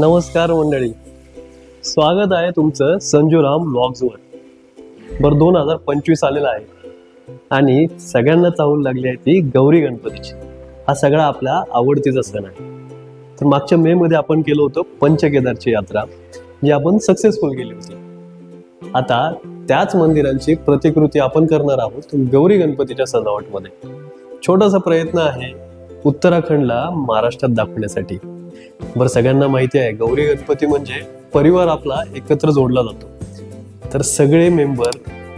नमस्कार मंडळी. स्वागत आहे तुमचं संजूराम ब्लॉग्सवर बर दोन हजार पंचवीस आलेला आहे. आणि सगळ्यांना चाहूल लागली आहे ती गौरी गणपतीची. हा सगळा आपला आवडतीचा सण आहे. तर मागच्या मे मध्ये आपण केलं होतं पंचकेदारची यात्रा जी आपण सक्सेसफुल केली होती. आता त्याच मंदिरांची प्रतिकृती आपण करणार आहोत गौरी गणपतीच्या सजावटमध्ये. छोटासा प्रयत्न आहे उत्तराखंडला महाराष्ट्रात दाखवण्यासाठी. बरं सगळ्यांना माहिती आहे गौरी गणपती म्हणजे परिवार आपला एकत्र जोडला जातो. तर सगळे मेंबर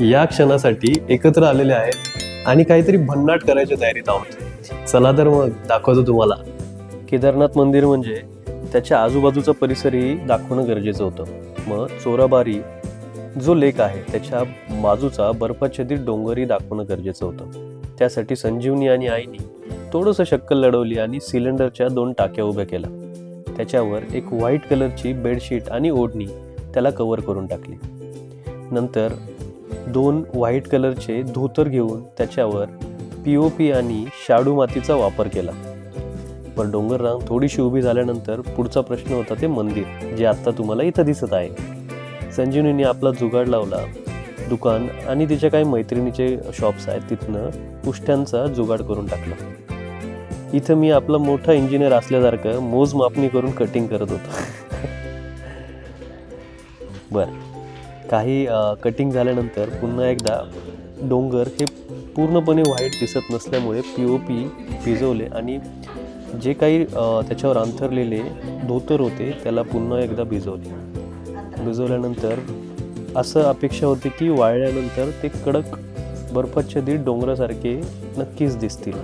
या क्षणासाठी एकत्र आलेले आहेत आणि काहीतरी भन्नाट करायच्या तयारीत आहोत. चला तर मग दाखवतो तुम्हाला. केदारनाथ मंदिर म्हणजे त्याच्या आजूबाजूचा परिसरही दाखवणं गरजेचं होतं. मग चोराबारी जो लेक आहे त्याच्या बाजूचा बर्फाच्छादित डोंगरही दाखवणं गरजेचं होतं. त्यासाठी संजीवनी आणि आईनी थोडंसं शक्कल लढवली आणि सिलेंडरच्या दोन टाक्या उभ्या केल्या. त्याच्यावर एक व्हाईट कलरची बेडशीट आणि ओढणी त्याला कवर करून टाकली. नंतर दोन व्हाईट कलरचे धोतर घेऊन त्याच्यावर पी ओ पी आणि शाडू मातीचा वापर केला. पण डोंगर रांग थोडीशी उभी झाल्यानंतर पुढचा प्रश्न होता ते मंदिर जे आत्ता तुम्हाला इथं दिसत आहे. संजीवनीने आपला जुगाड लावला. दुकान आणि तिच्या काही मैत्रिणीचे शॉप्स आहेत तिथनं पुष्ट्यांचा जुगाड करून टाकला. इथं मी आपला मोठा इंजिनियर असल्यासारखं मोजमापणी करून कटिंग करत होतो. बर. काही कटिंग झाल्यानंतर पुन्हा एकदा डोंगर हे पूर्णपणे व्हाईट दिसत नसल्यामुळे पी ओ पी भिजवले आणि जे काही त्याच्यावर अंथरलेले धोतर होते त्याला पुन्हा एकदा भिजवले. भिजवल्यानंतर असं अपेक्षा होती की वाळल्यानंतर ते कडक बर्फाच्छादित डोंगरासारखे नक्कीच दिसतील.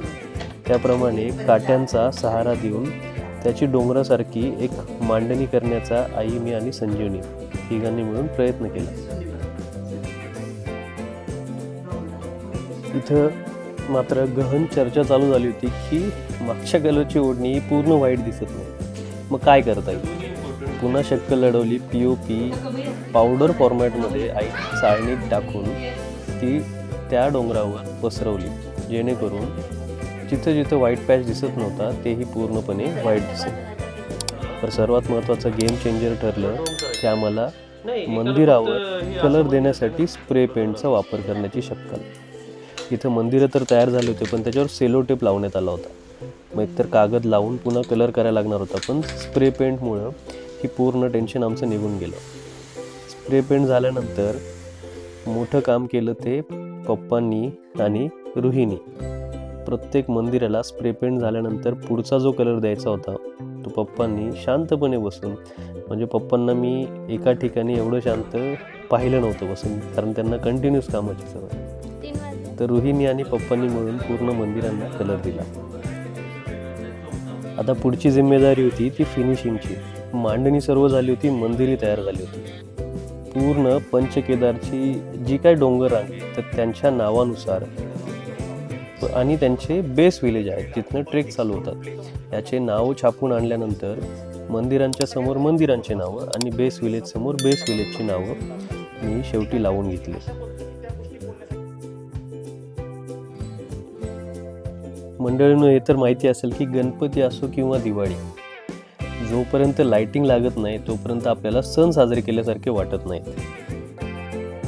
त्याप्रमाणे काट्यांचा सहारा देऊन त्याची डोंगरासारखी एक मांडणी करण्याचा आई मी आणि संजीवनी तिघांनी मिळून प्रयत्न केला. इथं मात्र गहन चर्चा चालू झाली होती की मागच्या कलरची ओढणी ही पूर्ण वाईट दिसत नाही. मग काय करता येईल? पुन्हा शक्क लढवली पी ओ पी पावडर फॉर्मॅटमध्ये आई चाळणीत टाकून ती त्या डोंगरावर पसरवली जेणेकरून जिथं जिथं व्हाईट पॅच दिसत नव्हता तेही पूर्णपणे व्हाईट दिसेल. तर सर्वात महत्त्वाचं गेम चेंजर ठरलं की आम्हाला मंदिरावर कलर देण्यासाठी स्प्रे पेंटचा वापर करण्याची शक्कल. इथं मंदिरं तर तयार झाले होते पण त्याच्यावर सेलो टेप लावण्यात आला होता. मग एकतर कागद लावून पुन्हा कलर करायला लागणार होता पण स्प्रे पेंटमुळं ही पूर्ण टेन्शन आमचं निघून गेलं. स्प्रे पेंट झाल्यानंतर मोठं काम केलं ते पप्पांनी आणि रुहिणी. प्रत्येक मंदिराला स्प्रे पेंट झाल्यानंतर पुढचा जो कलर द्यायचा होता तो पप्पांनी शांतपणे बसून म्हणजे पप्पांना मी एका ठिकाणी एवढं शांत पाहिलं नव्हतं बसून कारण त्यांना कंटिन्यूस कामाची सवय. तर रुहिणी आणि पप्पांनी मिळून पूर्ण मंदिरांना कलर दिला. आता पुढची जिम्मेदारी होती ती फिनिशिंगची मांडणी सर्व झाली होती मंदिरही तयार झाली होती. पूर्ण पंचकेदारची जी काय डोंगर आहे तर त्यांच्या नावानुसार आणि त्यांचे बेस विलेज आहेत तिथनं ट्रेक चालू होतात. याचे नाव छापून आणल्यानंतर मंदिरांच्या समोर मंदिरांची नावं आणि बेस विलेज समोर बेस विलेजची नावं मी शेवटी लावून घेतली. मंडळीनं हे तर माहिती असेल की गणपती असो किंवा दिवाळी जोपर्यंत लाइटिंग लागत नाही तोपर्यंत आपल्याला सण साजरे केल्यासारखे वाटत नाहीत.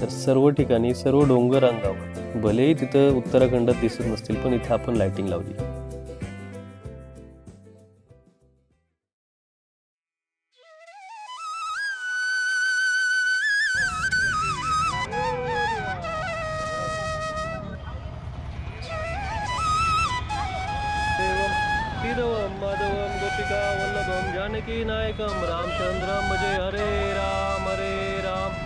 तर सर्व ठिकाणी सर्व डोंगर अंगावर भलेही तिथं उत्तराखंडात दिसत नसतील पण इथं आपण लायटिंग लावली. जानकी नायकम रामचंद्रम जय हरे राम हरे राम.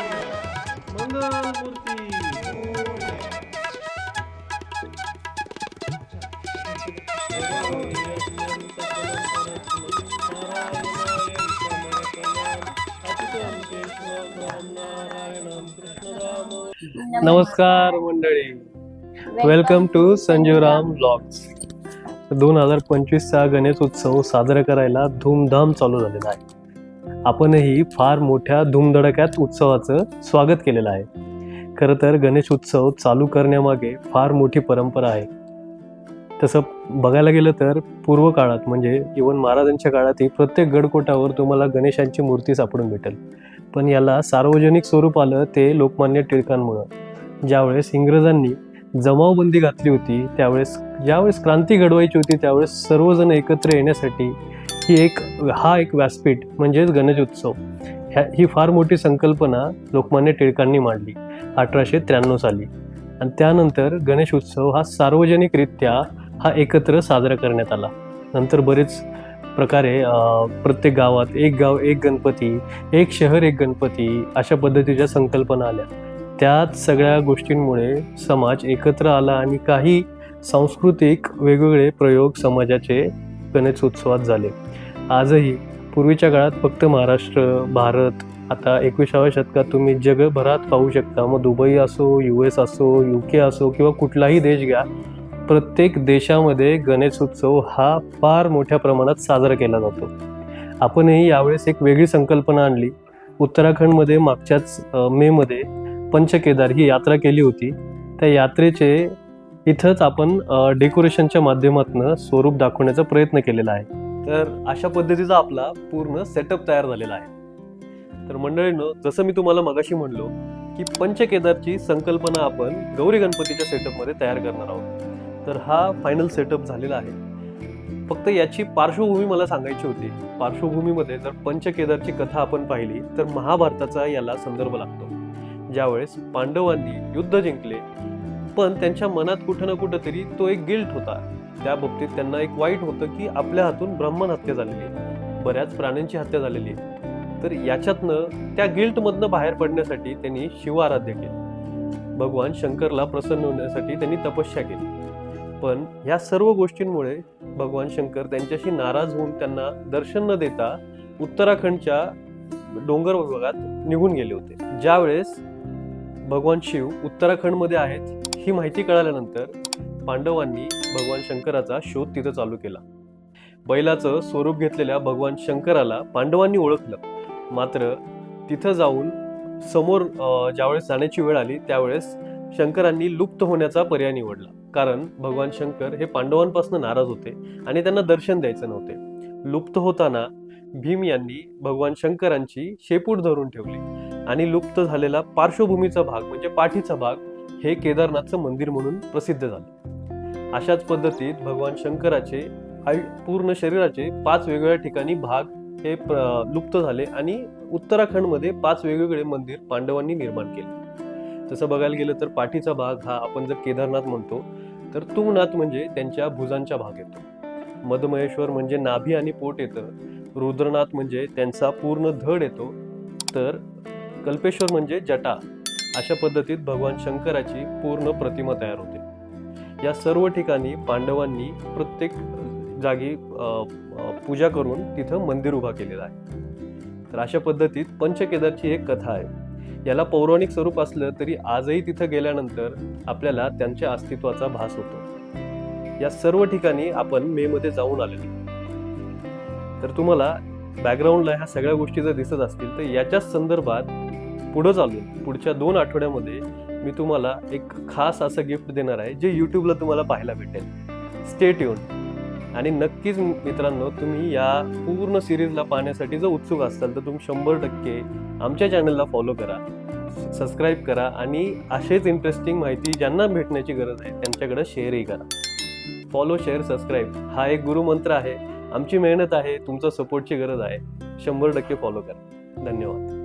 मंगलमूर्ती. नमस्कार मंडळी. वेलकम टू संजीवराम ब्लॉग्स दोन हजार पंचवीसचा गणेश उत्सव साजरा करायला धूमधाम चालू झालेला आहे. आपणही फार मोठ्या धूमधडक्यात उत्सवाचं स्वागत केलेलं आहे. खरं तर गणेश उत्सव चालू करण्यामागे फार मोठी परंपरा आहे. तसं बघायला गेलं तर पूर्व काळात म्हणजे इवन महाराजांच्या काळातही प्रत्येक गडकोटावर तुम्हाला गणेशांची मूर्ती सापडून भेटेल. पण याला सार्वजनिक स्वरूप आलं ते लोकमान्य टिळकांमुळं. ज्यावेळेस इंग्रजांनी जमावबंदी घातली होती त्यावेळेस ज्यावेळेस क्रांती घडवायची होती त्यावेळेस सर्वजण एकत्र येण्यासाठी ही एक हा एक व्यासपीठ म्हणजेच गणेश उत्सव. ह्या ही फार मोठी संकल्पना लोकमान्य टिळकांनी मांडली अठराशे त्र्याण्णव साली. आणि त्यानंतर गणेश उत्सव हा सार्वजनिकरित्या हा एकत्र साजरा करण्यात आला. नंतर बरेच प्रकारे प्रत्येक गावात एक गाव एक गणपती एक शहर एक गणपती अशा पद्धतीच्या संकल्पना आल्या. त्याच सगळ्या गोष्टींमुळे समाज एकत्र आला आणि काही सांस्कृतिक वेगवेगळे प्रयोग समाजाचे गणेश उत्सवात झाले. आजही पूर्वीच्या काळात फक्त महाराष्ट्र भारत आता एकविसाव्या शतकात तुम्ही जगभरात पाहू शकता. मग दुबई असो यू एस असो यू के असो किंवा कुठलाही देश घ्या प्रत्येक देशामध्ये गणेश उत्सव हा फार मोठ्या प्रमाणात साजरा केला जातो. आपणही यावेळेस एक वेगळी संकल्पना आणली. उत्तराखंडमध्ये मागच्याच मेमध्ये पंचकेदार ही यात्रा केली होती. त्या यात्रेचे इथंच आपण डेकोरेशनच्या माध्यमातून स्वरूप दाखवण्याचा प्रयत्न केलेला आहे. तर अशा पद्धतीचा आपला पूर्ण सेटअप तयार झालेला आहे. तर मंडळीनं जसं मी तुम्हाला मगाशी म्हणलो की पंचकेदारची संकल्पना आपण गौरी गणपतीच्या सेटअपमध्ये तयार करणार आहोत. तर हा फायनल सेटअप झालेला आहे. फक्त याची पार्श्वभूमी मला सांगायची होती. पार्श्वभूमीमध्ये जर पंचकेदारची कथा आपण पाहिली तर महाभारताचा याला संदर्भ लागतो. ज्यावेळेस पांडवांनी युद्ध जिंकले पण त्यांच्या मनात कुठं ना कुठं तरी तो एक गिल्ट होता. त्या बाबतीत त्यांना एक वाईट होतं की आपल्या हातून ब्राह्मण हत्या झालेली आहे. बऱ्याच प्राण्यांची हत्या झालेली आहे. तर याच्यातनं त्या गिल्टमधनं बाहेर पडण्यासाठी त्यांनी शिवाराध्य केले. भगवान शंकरला प्रसन्न होण्यासाठी त्यांनी तपस्या केली. पण ह्या सर्व गोष्टींमुळे भगवान शंकर त्यांच्याशी नाराज होऊन त्यांना दर्शन न देता उत्तराखंडच्या डोंगर विभागात निघून गेले होते. ज्यावेळेस भगवान शिव उत्तराखंडमध्ये आहेत ही माहिती कळाल्यानंतर पांडवांनी भगवान शंकराचा शोध तिथं चालू केला. बैलाचं स्वरूप घेतलेल्या भगवान शंकराला पांडवांनी ओळखलं. मात्र तिथं जाऊन समोर ज्यावेळेस जाण्याची वेळ आली त्यावेळेस शंकरांनी लुप्त होण्याचा पर्याय निवडला. कारण भगवान शंकर हे पांडवांपासून नाराज होते आणि त्यांना दर्शन द्यायचं नव्हते. लुप्त होताना भीम यांनी भगवान शंकरांची शेपूट धरून ठेवली आणि लुप्त झालेला पार्श्वभूमीचा भाग म्हणजे पाठीचा भाग हे केदारनाथचं मंदिर म्हणून प्रसिद्ध झालं. अशाच पद्धतीत भगवान शंकराचे आयु- पूर्ण शरीराचे पाच वेगवेगळ्या ठिकाणी भाग हे लुप्त झाले आणि उत्तराखंडमध्ये पाच वेगवेगळे मंदिर पांडवांनी निर्माण केले. तसं बघायला गेलं तर पाठीचा भाग हा आपण जर केदारनाथ म्हणतो तर तुंगनाथ म्हणजे त्यांच्या भुजांचा भाग येतो. मधमहेश्वर म्हणजे नाभी आणि पोट येतं रुद्रनाथ म्हणजे त्यांचा पूर्ण धड येतो तर कल्पेश्वर म्हणजे जटा. अशा पद्धतीत भगवान शंकराची पूर्ण प्रतिमा तयार होते. या सर्व ठिकाणी पांडवांनी प्रत्येक जागी पूजा करून तिथं मंदिर उभा केलेलं आहे. तर अशा पद्धतीत पंचकेदारची एक कथा आहे. याला पौराणिक स्वरूप असलं तरी आजही तिथं गेल्यानंतर आपल्याला त्यांच्या अस्तित्वाचा भास होतो. या सर्व ठिकाणी आपण मे मध्ये जाऊन आलेलो. तर तुम्हाला बॅकग्राऊंडला ह्या सगळ्या गोष्टी जर दिसत असतील तर याच्याच संदर्भात पुढं चालून पुढच्या दोन आठवड्यामध्ये मी तुम्हाला एक खास असं गिफ्ट देणार आहे जे यूट्यूबला तुम्हाला पाहायला भेटेल. स्टेट येऊन आणि नक्कीच मित्रांनो तुम्ही या पूर्ण सिरीजला पाहण्यासाठी जर उत्सुक असाल तर तुम्ही शंभर टक्के आमच्या चॅनलला फॉलो करा सबस्क्राईब करा आणि असेच इंटरेस्टिंग माहिती ज्यांना भेटण्याची गरज आहे त्यांच्याकडे शेअरही करा. फॉलो शेअर सबस्क्राईब हा एक गुरुमंत्र आहे. आमची मेहनत आहे तुमचं सपोर्टची गरज आहे. शंभर टक्के फॉलो करा. धन्यवाद.